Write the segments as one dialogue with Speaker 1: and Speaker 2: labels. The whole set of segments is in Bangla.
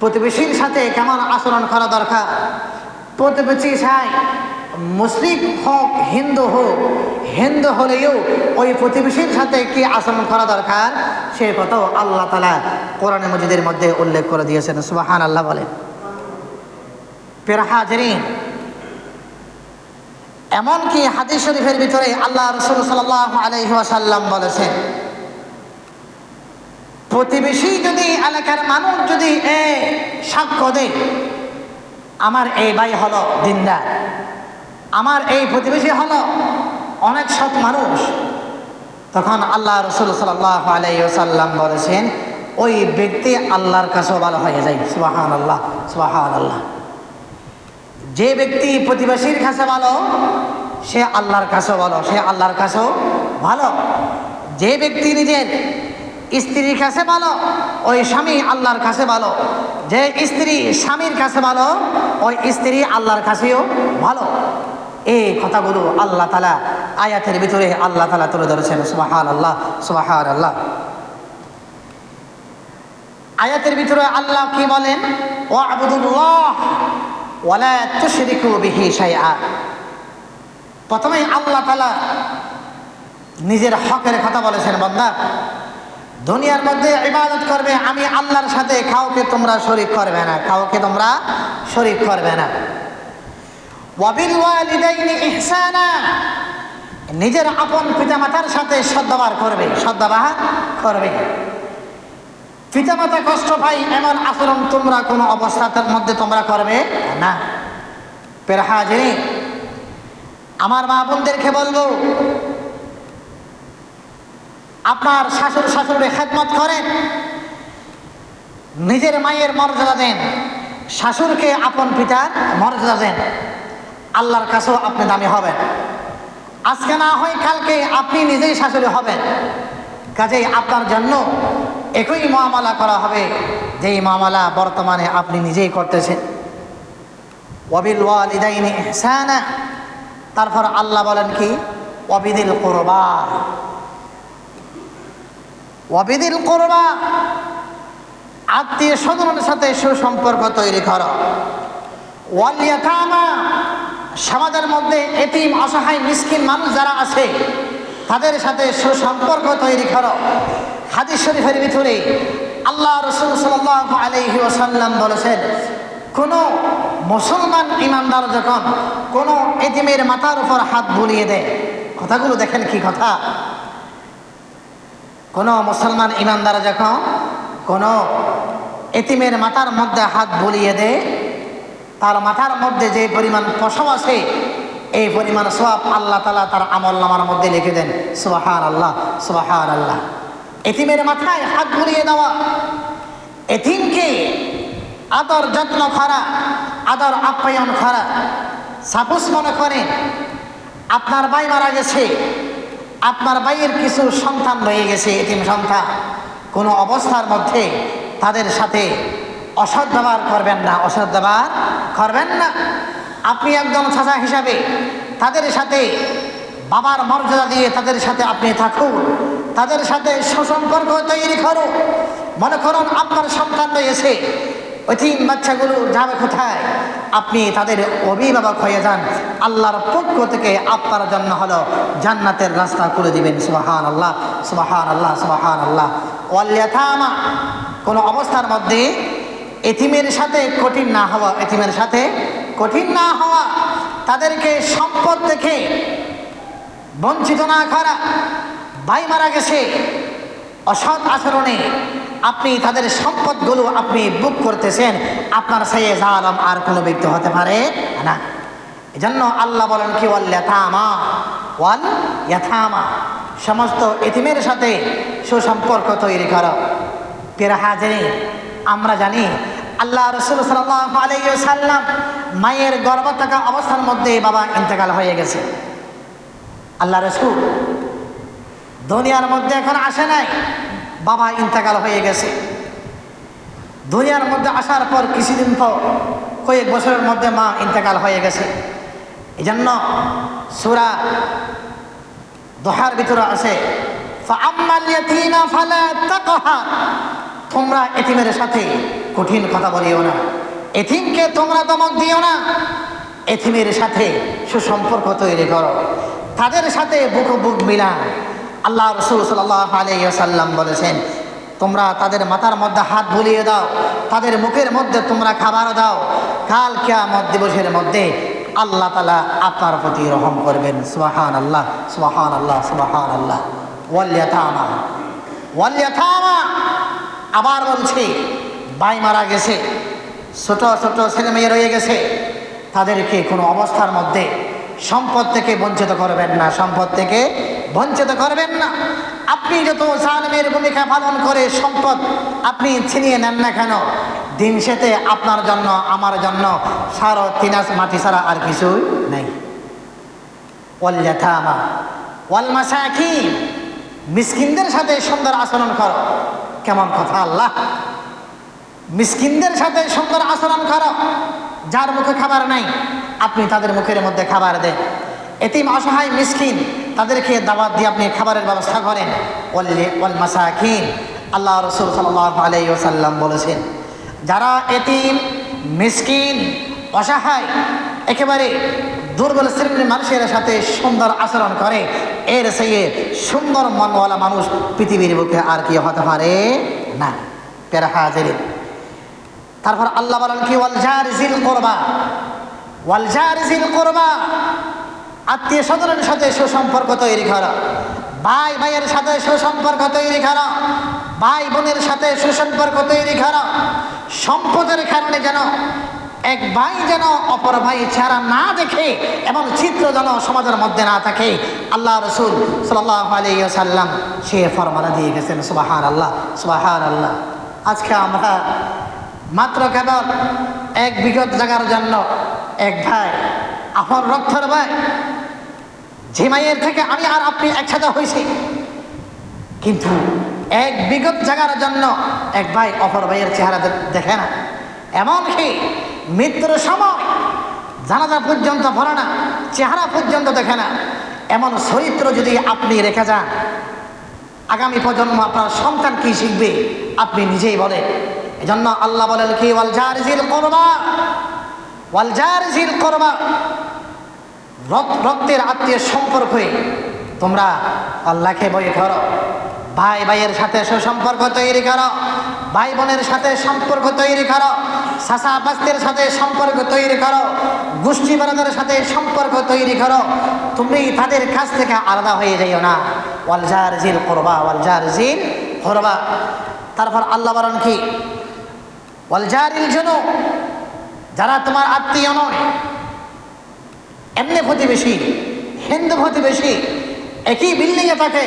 Speaker 1: প্রতিবেশীর সাথে কেমন আচরণ করা দরকার? প্রতিবেশী চাই মুসলিম হোক, হিন্দু হোক, হিন্দু হলেও ওই প্রতিবেশীর সাথে কি আচরণ করা দরকার? সে কথাও আল্লাহ তালা কোরআনে মজিদের মধ্যে উল্লেখ করে দিয়েছেন। সুবাহান আল্লাহ বলেন। পেরা হাজরিন, এমনকি হাদিস শরীফের ভিতরে আল্লাহ রসুল সাল্লাহ আলহিহাসাল্লাম বলেছেন প্রতিবেশী যদি এলাকার মানুষ যদি এ সাক্ষ্য দেয়, আমার এই ভাই হলো দিনদার, আমার এই প্রতিবেশী হলো অনেক সৎ মানুষ। তখন আল্লাহ রসুল আলাইসাল্লাম বলেছেন, ওই ব্যক্তি আল্লাহর কাছেও ভালো হয়ে যায়। সুবাহান আল্লাহ সুবাহান আল্লাহ যে ব্যক্তি প্রতিবেশীর কাছে ভালো, সে আল্লাহর কাছেও ভালো, সে আল্লাহর কাছেও ভালো। যে ব্যক্তি নিজের স্ত্রীর কাছে ভালো, ওই স্বামী আল্লাহর কাছে ভালো। যে স্ত্রী স্বামীর কাছে ভালো, ওই স্ত্রী আল্লাহর কাছেও ভালো। এই কথাগুলো আল্লাহ তালা আয়াতের ভিতরে আল্লাহ তালা তুলে ধরেছেন সুবাহান আল্লাহ সুবাহান আল্লাহ আয়াতের ভিতরে আল্লাহ কি বলেন? ও আবুদুল্লাহ ওয়ালা তুশরিকু বিহি শাইআ। প্রথমেই আল্লাহ তালা নিজের হকের কথা বলেছেন, বন্দা। দুনিয়ার মধ্যে ইবাদত করবে, আমি আল্লাহর সাথে কাউকে তোমরা শরিক করবে না। কাউকে তোমরা শরিক করবে না। নিজের আপন পিতামাতার সাথে সদ্ব্যবহার করবে সদ্ব্যবহার করবে। পিতামাতা কষ্ট পাই এমন আচরণ তোমরা কোনো অবস্থার মধ্যে তোমরা করবে না। পেরহাজিনী আমার মা বোনদেরকে বলব আপনার শাশুড় শাশুড়ি খেদমত করেন, নিজের মায়ের মর্যাদা দেন, শাশুড়কে আপন পিতার মর্যাদা দেন, আল্লাহর কাছেও আপনি দামি হবেন। আজকে না হয় কালকে আপনি নিজেই শাশুড়ি হবেন। কাজেই আপনার জন্য একই মামলা করা হবে, যেই মামলা বর্তমানে আপনি নিজেই করতেছেন। ওয়াবিল ওয়ালিদাইনি ইহসানা। তারপর আল্লাহ বলেন কি? ওয়াবিদিল কোরবা। ওয়াবিদিল করবা, আত্মীয় স্বজনের সাথে সুসম্পর্ক তৈরি করো। ওয়ালিয়াতামা সমাজের মধ্যে এতিম, অসহায়, মিসকিন মানুষ যারা আছে, তাদের সাথে সুসম্পর্ক তৈরি করো। হাদিস শরীফের ভিতরে আল্লাহ রসুল সাল্লাহ আলহি ওসাল্লাম বলেছেন, কোনো মুসলমান ইমানদার যখন কোনো এতিমের মাথার উপর হাত বুলিয়ে দেয়, কথাগুলো দেখেন কি কথা? কোনো মুসলমান ইমানদার যখন কোনো এতিমের মাথার মধ্যে হাত বুলিয়ে দেয়, তার মাথার মধ্যে যে পরিমাণ পশম আছে, এই পরিমাণ সব আল্লাহ তালা তার আমল নামার মধ্যে লিখে দেন সুবাহার আল্লাহ সুবাহার আল্লাহ এতিমের মাথায় হাত বুলিয়ে দেওয়া, এতিমকে আদর যত্ন করা, আদর আপ্যায়ন করা, সাপোজ মনে করেন আপনার ভাই মারা গেছে আপনার ভাইয়ের কিছু সন্তান রয়ে গেছে এটিম সন্তান। কোনো অবস্থার মধ্যে তাদের সাথে অসৎ ব্যবহার করবেন না, অসৎ ব্যবহার করবেন না। আপনি একজন চাচা হিসাবে তাদের সাথে বাবার মর্যাদা দিয়ে তাদের সাথে আপনি থাকুন, তাদের সাথে সুসম্পর্ক তৈরি করুন। মনে করুন আপনার সন্তান রয়েছে তিন বাচ্চাগুলো যাবে কোথায়? আপনি তাদের অভিভাবক হয়ে যান। আল্লাহর পক্ষ থেকে আপনার জন্য হলো জান্নাতের রাস্তা করে দিবেন। সুবাহান আল্লাহ সুবাহান আল্লাহ সুবাহান আল্লাহ ওয়াল্যাথামা কোনো অবস্থার মধ্যে এতিমের সাথে কঠিন না হওয়া, এতিমের সাথে কঠিন না হওয়া, তাদেরকে সম্পদ দেখে বঞ্চিত না করা, ভাই মারা গেছে অসৎ আচরণে আপনি তাদের সম্পদগুলো আপনি বুক করতেছেন, আপনার সেই জালাম আর কোনো ব্যক্তি হতে পারে না। এজন্য আল্লাহ বলেন কি, ওয়াল ইয়াথামা ওয়াল ইয়াথামা সমস্ত এতিমের সাথে সুসম্পর্ক তৈরি করো। পেরা হাজারি আমরা জানি আল্লাহ রসুল সাল্লাম মায়ের গর্ভ থাকা অবস্থার মধ্যে বাবা ইন্তেকাল হয়ে গেছে। আল্লাহ রসুল দুনিয়ার মধ্যে এখন আসে নাই। বাবা ইন্তেকাল হয়ে গেছে। দুনিয়ার মধ্যে আসার পর কিছুদিন তো কয়েক বছরের মধ্যে মা ইন্তেকাল হয়ে গেছে। এই জন্য সুরা দোহার ভিতরে আছে তোমরা এতিমের সাথে কঠিন কথা বলিও না। এথিমকে তোমরা দমক দিও না। এথিমের সাথে সুসম্পর্ক তৈরি করো। তাদের সাথে বুক বুক মিলা আল্লাহ রসুল সাল্লাহ আলাইসাল্লাম বলেছেন, তোমরা তাদের মাথার মধ্যে হাত বুলিয়ে দাও, তাদের মুখের মধ্যে তোমরা খাবার দাও। কাল কেয়ামত দিবসের মধ্যে আল্লাহ তালা আপনার প্রতি রহম করবেন। সুবাহান আল্লাহ সুবাহান আল্লাহ সুবাহান আল্লাহ ওয়াল্যাথামা ওয়াল্যাথামা আবার বলছে ভাই মারা গেছে, ছোট ছোট ছেলে মেয়ে রয়ে গেছে, তাদেরকে কোনো অবস্থার মধ্যে সম্পদ থেকে বঞ্চিত করবেন না, সম্পদ থেকে বঞ্চিত করবেন না। আপনি যত জালেমের ভূমিকা পালন করে সম্পদ আপনি ছিনিয়ে নেন না কেন? দিন শেষে আপনার জন্য, আমার জন্য সার তিনাস মাটি ছাড়া আর কিছুই নেই। মিসকিনদের সাথে সুন্দর আচরণ করো। কেমন কথা আল্লাহ? মিসকিনদের সাথে সুন্দর আচরণ করো। যার মুখে খাবার নাই আপনি তাদের মুখের মধ্যে খাবার দেন। এতিম অসহায় মিসকিন তাদেরকে দাওয়াত দিয়ে আপনি খাবারের ব্যবস্থা করেন। আল্লাহ রসুল সাল্লাহ আলাইসাল্লাম বলেছেন, যারা এতিম, মিসকিন, অসহায়, একেবারে দুর্বল শ্রেণির মানুষের সাথে সুন্দর আচরণ করে, এর সেই সুন্দর মনওয়ালা মানুষ পৃথিবীর বুকে আর কি হতে পারে না। পেরা হাজির তারপর আল্লাহ বলেন কি? ওয়াল জারিজিল করবা ওয়াল জারিজিল করবা। আত্মীয় স্বজনের সাথে সুসম্পর্ক তৈরি করা। ভাই ভাইয়ের সাথে সুসম্পর্ক তৈরি করা। ভাই বোনের সাথে সুসম্পর্ক তৈরি করা। সম্পদের কারণে যেন এক ভাই যেন অপর ভাই চেহারা না দেখে এমন চিত্র যেন সমাজের মধ্যে না থাকে, আল্লাহ রসুল সাল্লাহ আলাইসাল্লাম সে ফরমানা দিয়ে গেছেন সুবাহান আল্লাহ সুবাহান আল্লাহ আজকে আমরা মাত্র কেবল এক বিগত জায়গার জন্য এক ভাই আপন রক্তর ভাই। যে মাইয়ের থেকে আমি আর আপনি একসাথে হয়েছি। কিন্তু এক বিগত জায়গার জন্য এক ভাই অপর ভাইয়ের চেহারা দেখে না। এমনকি মৃত্যুর সময় জানাজা পর্যন্ত ভরে না, চেহারা পর্যন্ত দেখে না। এমন চরিত্র যদি আপনি রেখে যান, আগামী প্রজন্ম আপনার সন্তান কি শিখবে, আপনি নিজেই বলেন। এজন্য আল্লাহ বলেন কি, ওয়াল জারিজিল করবা করবা। রক- রক্তের আত্মীয় সম্পর্ক তোমরা আল্লাহকে বই করো। ভাই ভাইয়ের সাথে সুসম্পর্ক তৈরি করো। ভাই বোনের সাথে সম্পর্ক তৈরি করো। সাসা বাস্তের সাথে সম্পর্ক তৈরি করো। গোষ্ঠী বারাদের সাথে সম্পর্ক তৈরি করো। তুমি তাদের কাছ থেকে আলাদা হয়ে যাইও না। ওয়ালজার জিল করবা ওয়ালজার জিল করবা। তারপর আল্লাহ বলেন কি? ওয়ালজারিল জন্য যারা তোমার আত্মীয় নয়, এমনি প্রতিবেশী, হিন্দু প্রতিবেশী, একই বিল্ডিংয়ে থাকে,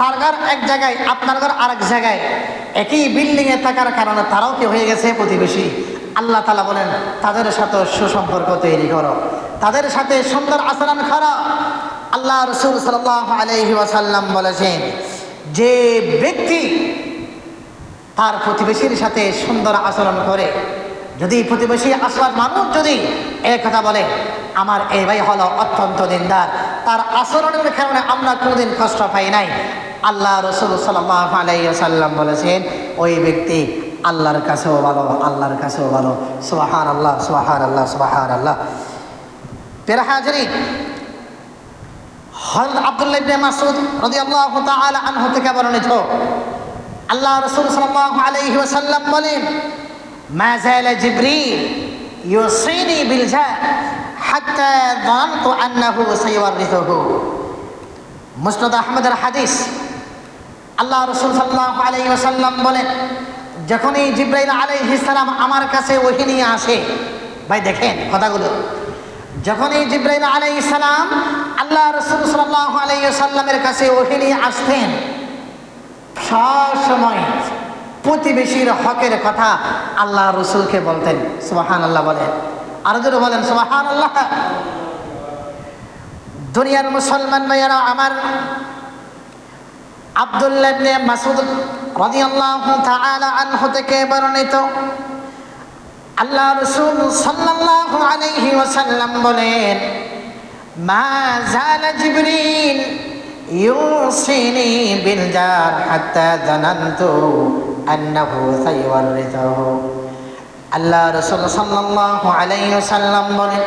Speaker 1: তার ঘর এক জায়গায়, আপনার ঘর আরেক জায়গায়, একই বিল্ডিংয়ে থাকার কারণে তারাও কি হয়ে গেছে প্রতিবেশী? আল্লাহ তালা বলেন, তাদের সাথে সুসম্পর্ক তৈরি করো। তাদের সাথে সুন্দর আচরণ করো। আল্লাহ রসুল সাল্লাহ আলহি বলেছেন, যে ব্যক্তি তার প্রতিবেশীর সাথে সুন্দর আচরণ করে যদি প্রতিবেশী আসবার মানুষ যদি এক কথা বলে, আমার এই ভাই হলো অত্যন্ত দিনদার। তার আচরণের কারণে আমরা কোনোদিন কষ্ট পাই নাই। আল্লাহ রসুল সাল্লাহ আলাইসাল্লাম বলেছেন, ওই ব্যক্তি আল্লাহর কাছেও ভালো, আল্লাহর কাছেও ভালো। সুবাহান আল্লাহ সুবাহান আল্লাহ সুবাহান আল্লাহ পেরা হাজরি হল আব্দুল্লাহ ইবনে মাসুদ রাদিয়াল্লাহু তাআলা আনহু থেকে বর্ণিত, আল্লাহ রসুল সাল্লাল্লাহু আলাইহি ওয়াসাল্লাম বলেন মা যালা জিবরিল ইউসিনি বিল জা হাত্তা ظننت আন্নাহু সাইওয়ারিথুহু মুসনাদ আহমদের হাদিস আল্লাহ রসুল সাল্লাল্লাহু আলাইহি ওয়াসাল্লাম বলেন যখনই জিব্রাইল আলাইহিস সালাম আমার কাছে ওহী নিয়ে আসে ভাই দেখেন কথাগুলো যখনই জিব্রাইল আলাইহিস সালাম আল্লাহ রসুল সাল্লাল্লাহু আলাইহি ওয়াসাল্লামের কাছে ওহী নিয়ে আসতেন সব সময় প্রতিবেশীর হকের কথা আল্লাহ রসুলকে বলতেন সুবাহান আল্লাহ বলেন। আরও জোরে বলেন সুবাহান আল্লাহ দুনিয়ার মুসলমান ভাইয়ারা, আমার আব্দুল্লাহ মাসুদ রাদিয়াল্লাহু তাআলা আনহু থেকে বর্ণিত, আল্লাহ রসুল সাল্লাল্লাহু আলাইহি ওয়াসাল্লাম বলেন, মা জালা জিবরিল ইউসিনি বিল জার হাত্তা জানান্তু আন্নাহু সাইওয়ারিথুহু আল্লাহ রসুল সাল্লাল্লাহু আলাইহি সাল্লাম বলেন,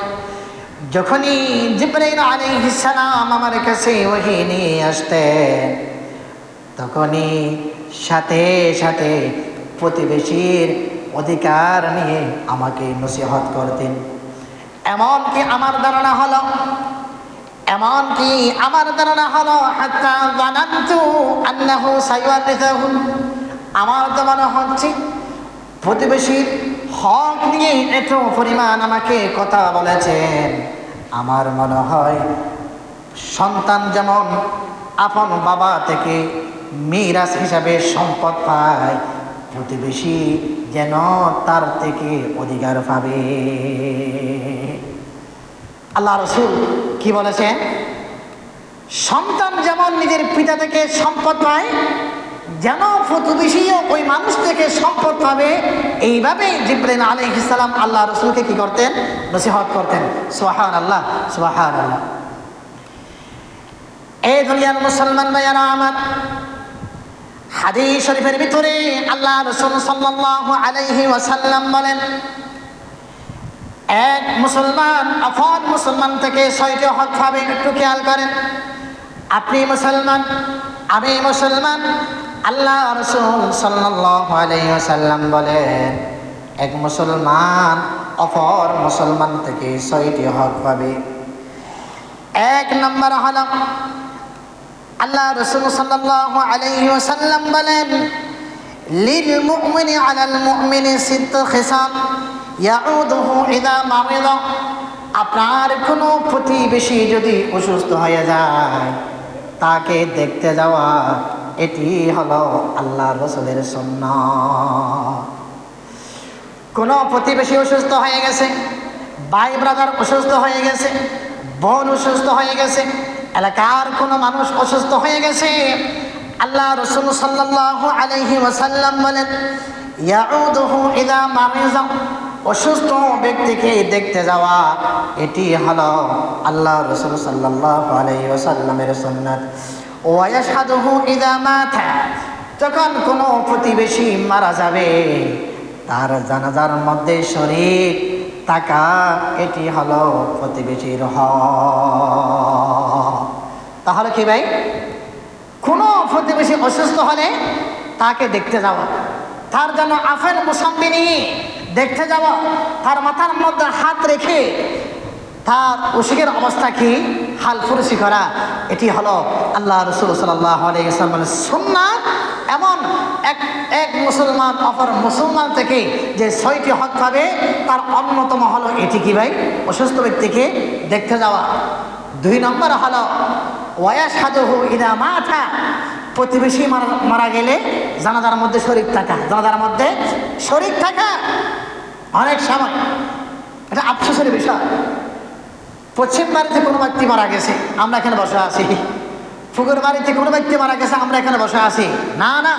Speaker 1: যখনই জিব্রাইল আলাইহিস সালাম আমার কাছে ওহী নিয়ে আসতেন, তখনই সাথে সাথে প্রতিবেশীর অধিকার নিয়ে আমাকে নসিহত করতেন। এমনকি আমার ধারণা হলো, এমনকি আমার ধারণা হলো, হাত্তা জানান্তু আন্নাহু সাইওয়ারিসাহু আমার তো মনে হচ্ছে প্রতিবেশীর হক নিয়ে এত পরিমাণ আমাকে কথা বলেছেন। আমার মনে হয় সন্তান যেমন আপন বাবা থেকে মিরাজ হিসাবে সম্পদ পায়, প্রতিবেশী যেন তার থেকে অধিকার পাবে। আল্লাহ রসুল কি বলেছেন? সন্তান যেমন নিজের পিতা থেকে সম্পদ পায় যেন প্রতিবেশীও ওই মানুষ থেকে সম্পদ পাবে। এইভাবে জিব্রাইল আলী ইসলাম আল্লাহ রসুলকে কি করতেন? নসিহত করতেন। সোহান আল্লাহ সোহান আল্লাহ এই দুনিয়ার মুসলমান ভাইয়ারা আমার, হাদিস শরীফের ভিতরে আল্লাহ রসুল সাল্লাল্লাহু আলাইহি ওয়াসাল্লাম বলেন, এক মুসলমান অফর মুসলমান থেকে ছয়টি হক পাবে একটু খেয়াল করেন, আপনি মুসলমান, আমি মুসলমান আল্লাহ রসুল ওয়াসাল্লাম বলেন, এক মুসলমান অপর মুসলমান থেকে ছয়টি হক পাবে। এক নম্বর হল, আল্লাহ রসুল সাল্লাল্লাহু আলাইহি ওয়াসাল্লাম বলেন, লিল মুমিনি আলাল মুমিনি সিদ্দ খিসাম ইয়াউদুহু ইদা মারিদা। আপনার কোনো প্রতিবেশী যদি অসুস্থ হয়ে যায়, তাকে দেখতে যাওয়া এটি হলো আল্লাহ রসুলের সুন্নাত। কোনো প্রতিবেশী অসুস্থ হয়ে গেছে, ভাই ব্রাদার অসুস্থ হয়ে গেছে, বোন অসুস্থ হয়ে গেছে, এলাকার কোনো মানুষ অসুস্থ হয়ে গেছে, আল্লাহ রসুল সাল্লাল্লাহু আলাইহি ওসাল্লাম বলেন অসুস্থ ব্যক্তিকে দেখতে যাওয়া, এটি হলো আল্লাহ রসুল সাল্লাল্লাহু আলাইহি ওয়াসাল্লামের সুন্নাত। ওয়ায়াশহাদুহু ইদা মাতা। যখন কোনো প্রতিবেশী মারা যাবে, তার জানাজার মধ্যে শরীর টাকা এটি হলো প্রতিবেশীর হ তাহলে কি ভাই? কোনো প্রতিবেশী অসুস্থ হলে তাকে দেখতে যাওয়া তার জন্য আফেল মুসাম্বি নিয়ে দেখতে যাওয়া তার মাথার মধ্যে হাত রেখে তার অসুখের অবস্থা কি? হাল ফুরসি করা, এটি হলো আল্লাহ রসুল সাল্লাহ আলাইসলামের সুন্নাত। এমন এক এক মুসলমান অপর মুসলমান থেকে যে ছয়টি হক পাবে, তার অন্যতম হলো এটি কি ভাই? অসুস্থ ব্যক্তিকে দেখতে যাওয়া। দুই নম্বর হলো ওয়াস হাজহু ইদা মাথা প্রতিবেশী মারা গেলে জানাজার মধ্যে শরীর থাকা। জানাজার মধ্যে শরীর থাকা। অনেক সময়। এটা আফসোসের বিষয়। পশ্চিম বাড়িতে কোনো ব্যক্তি মারা গেছে, আমরা এখানে বসে আছি। ফুকুর বাড়িতে কোনো ব্যক্তি মারা গেছে, আমরা এখানে বসে আছি। না না।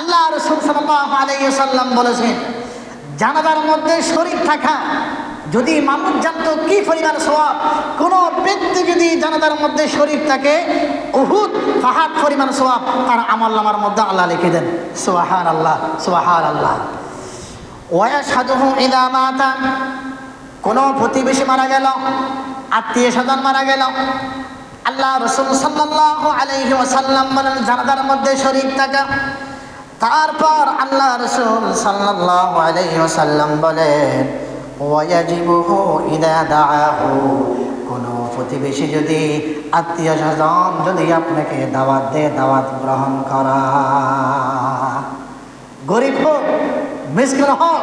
Speaker 1: আল্লাহ রসুল সাল্লাম বলেছেন, জানাজার মধ্যে শরীর থাকা, যদি মানুষ জানতো কি পরিমাণ সোয়াব কোনো ব্যক্তি যদি জানাজার মধ্যে শরীর থাকে, উহুদ, ফাহাদ পরিমাণ সোয়াব তার আমল নামার মধ্যে আল্লাহ লিখে দেন সোহার আল্লাহ সোহার আল্লাহ ওয়াশহাদুহু ইদা মাতা। কোনো প্রতিবেশী মারা গেল, আত্মীয় স্বজন মারা গেল। আল্লাহ রসুল সাল্লাল্লাহু আলাইহি ওয়াসাল্লাম বলেন, জানাজার মধ্যে শরীর থাকা। তারপর আল্লাহ রসুল সাল্লাল্লাহু আলাইহি ওয়াসাল্লাম বলেন, ওয়াজিবুহু ইদা কোনো প্রতিবেশী যদি আত্মীয় স্বজন যদি আপনাকে দাওয়াত দে দাওয়াত গ্রহণ করা। গরিব হোক, মিসকিন হোক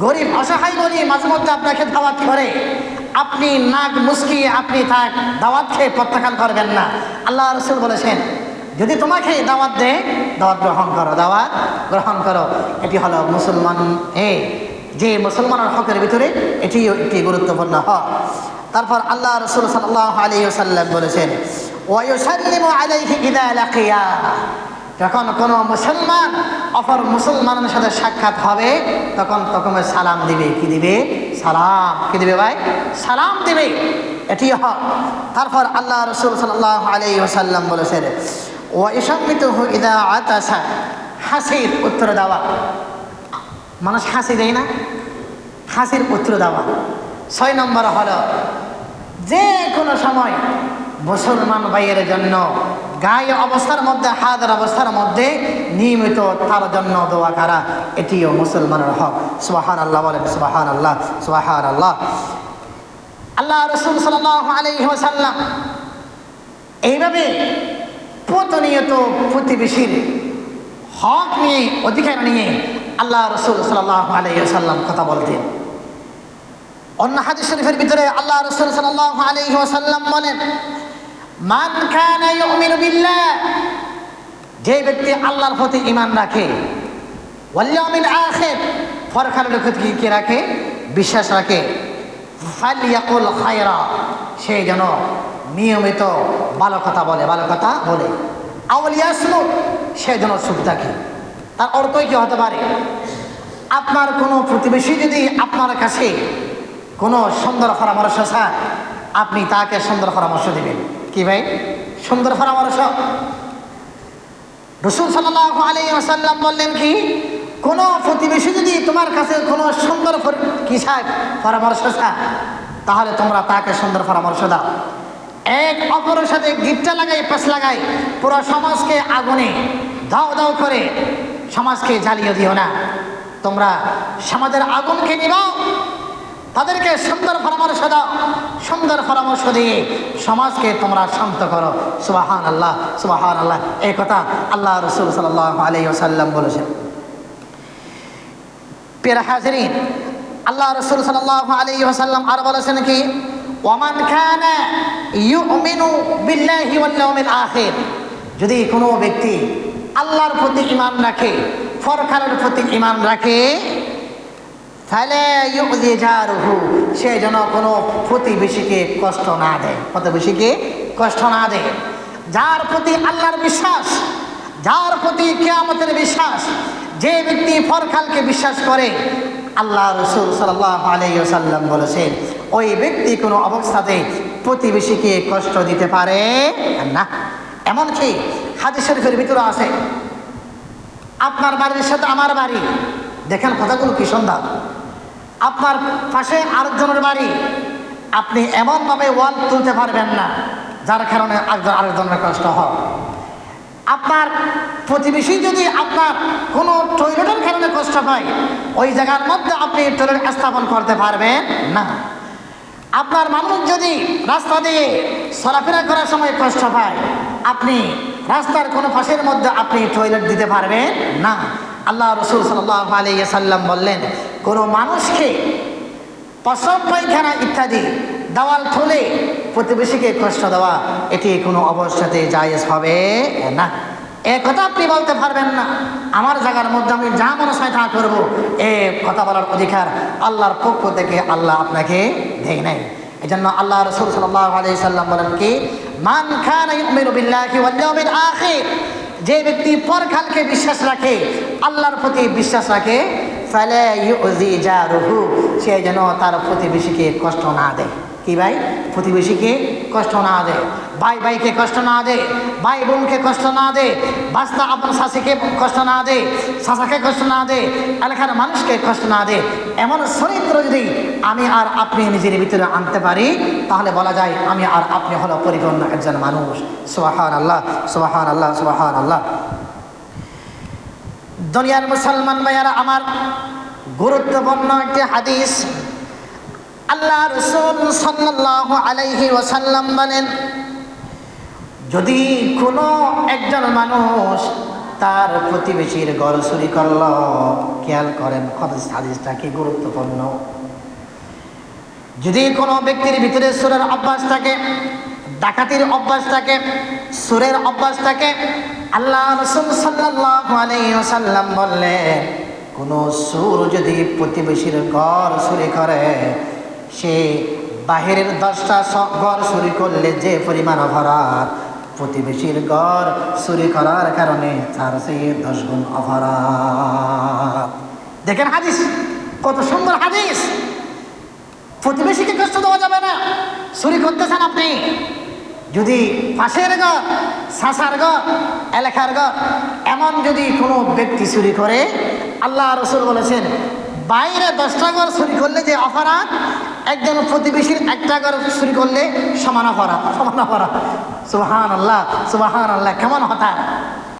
Speaker 1: গরিব, অসহায় বলি মাঝে মধ্যে আপনাকে দাওয়াত করে। আপনি নাক মুসকিয়ে আপনি থাক দাওয়াত খেয়ে প্রত্যাখ্যান করবেন না। আল্লাহ রসুল বলেছেন, যদি তোমাকে দাওয়াত দেয় দাওয়াত গ্রহণ করো, দাওয়াত গ্রহণ করো। এটি হলো মুসলমান, এ, যে মুসলমানের হকের ভিতরে এটিও একটি গুরুত্বপূর্ণ হক। তারপর আল্লাহ রসুল সাল্লাহ আলী সাল্লাম বলেছেন ওয়ুসাল্লিমু আলাইহি ইদা লাকিয়া। যখন কোনো মুসলমান, অপর মুসলমানের সাথে সাক্ষাৎ হবে, তখন তখন সালাম দিবে। কি দিবে? সালাম। কি দিবে ভাই? সালাম দিবে। এটি হক তারপর আল্লাহ রসুল সাল্লাহ আলী ওসাল্লাম বলেছেন ও আতাসা। হাসির উত্তর দেওয়া। মানুষ হাসি দেয় না? হাসির উত্তর দেওয়া। ছয় নম্বর হলো, যে কোনো সময় মুসলমান ভাইয়ের জন্য গায়ে অবস্থার মধ্যে, হাতের অবস্থার মধ্যে নিয়মিত তার জন্য দোয়া করা, এটিও মুসলমানের হক। সুবাহান আল্লাহ বলেন সুবাহান আল্লাহ সুবাহান আল্লাহ আল্লাহ রসুল সাল্লাহ এইভাবে প্রতিনিয়ত প্রতিবেশীর হক নিয়ে, অধিকার নিয়ে আল্লাহ রসুল সাল্লাহ আলহি ওসাল্লাম কথা বলতেন। অন্য হাদিস শরীফের ভিতরে আল্লাহ রসুল সাল্লাহ আলহি ওসাল্লাম বলেন যে ব্যক্তি আল্লাহর প্রতি ইমান রাখে, ওয়াল ইয়াউমিল আখির, পরকালের লোকের কি রাখে? বিশ্বাস রাখে। সে যেন নিয়মিত ভালো কথা বলে, ভালো কথা বলে। আউল ইয়াসমুত সে যেন চুপ থাকে। তার অর্থ কি হতে পারে? আপনার কোনো প্রতিবেশী যদি আপনার কাছে কোনো সুন্দর পরামর্শ চায়, আপনি তাকে সুন্দর পরামর্শ দেবেন। কি ভাই? সুন্দর পরামর্শ। রসুল সাল্লাহ আলী আসাল্লাম বললেন কি, কোনো প্রতিবেশী যদি তোমার কাছে কোনো সুন্দর কি চায় পরামর্শ চায় তাহলে তোমরা তাকে সুন্দর পরামর্শ দাও। এক অপরের সাথে গিটটা লাগাই পেস লাগাই, পুরো সমাজকে আগুনে দাও দাও করে সমাজকে জ্বালিয়ে দিও না। তোমরা সমাজের আগুনকে নিবাও তাদেরকে সুন্দর পরামর্শ দাও। সুন্দর পরামর্শ দিয়ে সমাজকে তোমরা শান্ত করো। সুবাহান আল্লাহ সুবাহান আল্লাহ এই কথা আল্লাহ রসুল সাল্লাহ আলী ওসাল্লাম বলেছেন। পেরা আল্লাহ রসুল সাল্লাহ আলী ওসাল্লাম আর বলেছেন কি ওমান খানা ইউমিনু বিল্লাহি ওয়াল আখির। যদি কোনো ব্যক্তি আল্লাহর প্রতি ঈমান রাখে, ফরকালের প্রতি ঈমান রাখে তাহলে জারুহু, সে যেন কোনো প্রতিবেশীকে কষ্ট না দেয় প্রতিবেশীকে কষ্ট না দেয়। যার প্রতি আল্লাহর বিশ্বাস, যার প্রতি কেয়ামতের বিশ্বাস, যে ব্যক্তি ফরকালকে বিশ্বাস করে, আল্লাহ রসুল আলাইসাল্লাম বলেছেন, ওই ব্যক্তি কোনো অবস্থাতে প্রতিবেশীকে কষ্ট দিতে পারে না। এমনকি হাদিস শরীফের ভিতরে আছে, আপনার বাড়ির সাথে আমার বাড়ি, দেখেন কথাগুলো কি সুন্দর। আপনার পাশে আরেকজনের বাড়ি, আপনি এমনভাবে ওয়াল তুলতে পারবেন না, যার কারণে একজন আরেকজনের কষ্ট হয়। আপনার প্রতিবেশী যদি আপনার কোনো টয়লেটের কারণে কষ্ট পায়, ওই জায়গার মধ্যে আপনি টয়লেট স্থাপন করতে পারবেন না। আপনার মানুষ যদি রাস্তা দিয়ে চলাফেরা করার সময় কষ্ট পায়, আপনি রাস্তার কোনো পাশের মধ্যে আপনি টয়লেট দিতে পারবেন না। আল্লাহ রসুল সাল্লাহ আলিয়া সাল্লাম বললেন কোনো মানুষকে প্রসব পায়খানা ইত্যাদি দেওয়াল খুলে প্রতিবেশীকে কষ্ট দেওয়া, এটি কোনো অবস্থাতে জায়েজ হবে না। এ কথা আপনি বলতে পারবেন না। আমার জায়গার মধ্যে আমি যা মনে হয় তা করব। এ কথা বলার অধিকার আল্লাহর পক্ষ থেকে আল্লাহ আপনাকে দেয় নাই। এই জন্য আল্লাহ রসুল সাল্লাম বলেন কি, মান খান যে ব্যক্তি পরকালকে বিশ্বাস রাখে, আল্লাহর প্রতি বিশ্বাস রাখে তাহলে ইউজি জারুহু, সে যেন তার প্রতিবেশীকে কষ্ট না দেয়। কি ভাই? প্রতিবেশীকে কষ্ট না দেয়। ভাই ভাইকে কষ্ট না দে ভাই বোনকে কষ্ট না দে বাস্তা আপনার শাশিকে কষ্ট না দে শাসাকে কষ্ট না দে এলাকার মানুষকে কষ্ট না দে এমন চরিত্র যদি আমি আর আপনি নিজের ভিতরে আনতে পারি, তাহলে বলা যায় আমি আর আপনি হলো পরিপূর্ণ একজন মানুষ। সোহান আল্লাহ সোহান আল্লাহ সোহান আল্লাহ দুনিয়ার মুসলমান ভাইয়ারা, আমার গুরুত্বপূর্ণ একটি হাদিস। আল্লাহ রসুল সাল্লাহ আলাইহি ওয়াসাল্লাম বলেন, যদি কোনো একজন মানুষ তার প্রতিবেশীর ঘর চুরি করল, খেয়াল করেন হাদিস হাদিসটা কি গুরুত্বপূর্ণ? যদি কোনো ব্যক্তির ভিতরে সুরের অভ্যাস থাকে ডাকাতির অভ্যাস থাকে সুরের অভ্যাস থাকে আল্লাহ রসুল সাল্লাম বললেন, কোনো সুর যদি প্রতিবেশীর ঘর চুরি করে, সে বাহিরের দশটা স- ঘর চুরি করলে যে পরিমাণ অপরাধ প্রতিবেশীর ঘর চুরি করার কারণে তার সেই দশ গুণ অপরাধ। দেখেন হাদিস, কত সুন্দর হাদিস। প্রতিবেশীকে কষ্ট দেওয়া যাবে না। চুরি করতেছেন আপনি। যদি পাশের ঘর, সাঁসার ঘর, এলাকার ঘর, এমন যদি কোনো ব্যক্তি চুরি করে, আল্লাহ রসুল বলেছেন, বাইরে দশটা ঘর চুরি করলে যে অপরাধ, একজন প্রতিবেশীর একটা ঘর চুরি করলে সমান অপরাধ সমান অপরাধ। সুবাহান আল্লাহ সুবাহান আল্লাহ কেমন হঠাৎ